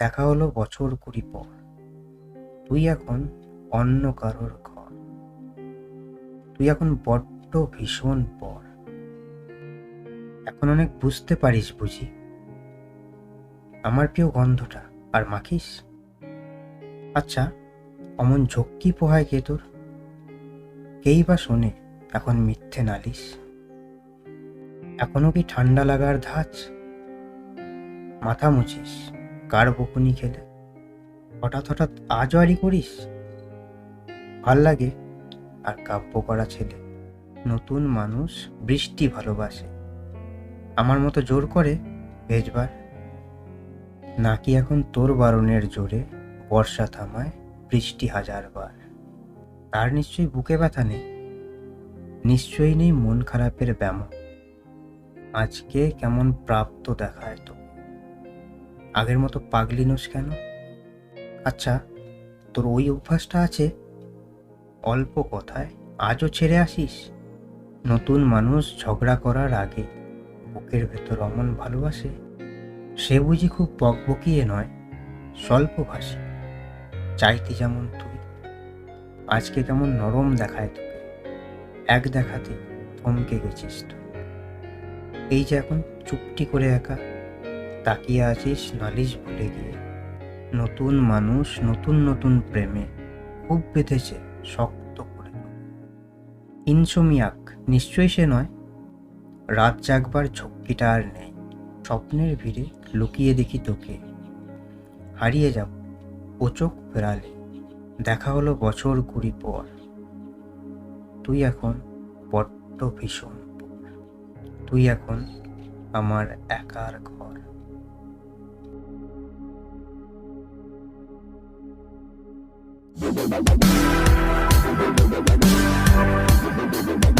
দেখা হলো বছর কুড়ি পর। তুই এখন অন্য কারোর ঘর। তুই এখন বড্ড ভীষণ পর এখন অনেক বুঝতে পারিস বুঝি। আমার প্রিয় গন্ধটা, আর মাখিস? আচ্ছা অমন ঝক্কি পোহায় কে তোর? কেই বা শোনে এখন মিথ্যে নালিশ? এখনও কি ঠান্ডা লাগার ধাঁচ? মাথা মুছিস। কার বকুনি খেলে? হঠাৎ হঠাৎ আজও আড়ি করিস? ভালো লাগে আর কাব্য করা ছেলে। নতুন মানুষ বৃষ্টি ভালোবাসে। আমার মতো জোর করে ভেজবার। নাকি এখন তোর বারণের জোরে বর্ষা থামায় বৃষ্টি হাজারবার? তার নিশ্চয়ই বুকে ব্যথা নেই। নিশ্চয়ই নেই মন খারাপের ব্যামো। আজকে কেমন প্রাপ্ত দেখায় তো। আগের মতো পাগলি পাগলিনোস কেন? আচ্ছা তোর ওই অভ্যাসটা আছে? অল্প কথায় আজও ছেড়ে আসিস? নতুন মানুষ ঝগড়া করার আগে বুকের ভেতর অমন ভালোবাসে? সে বুঝি খুব বকবকিয়ে নয়, স্বল্প ভাষী। চাইতি যেমন তুই, আজকে কেমন নরম দেখায় তোকে। এক দেখাতে থমকে গেছিস তুই। এই যে এখন চুপটি করে একা তাকিয়ে আছিস নালিশ ভুলে গিয়ে। নতুন মানুষ, নতুন নতুন প্রেমে। খুব বেঁধেছে, শক্ত করে। ইনসোমিয়াক, নিশ্চয়ই সে নয়? রাত জাগবার ঝক্কিটা আর নেই। স্বপ্নের ভিড়ে লুকিয়ে দেখি তোকে। হারিয়ে যাব, ও চোখ ফেরালে। দেখা হলো বছর কুড়ি পর। তুই এখন বড্ড ভীষণ। তুই এখন আমার একার ঘর। Thank you.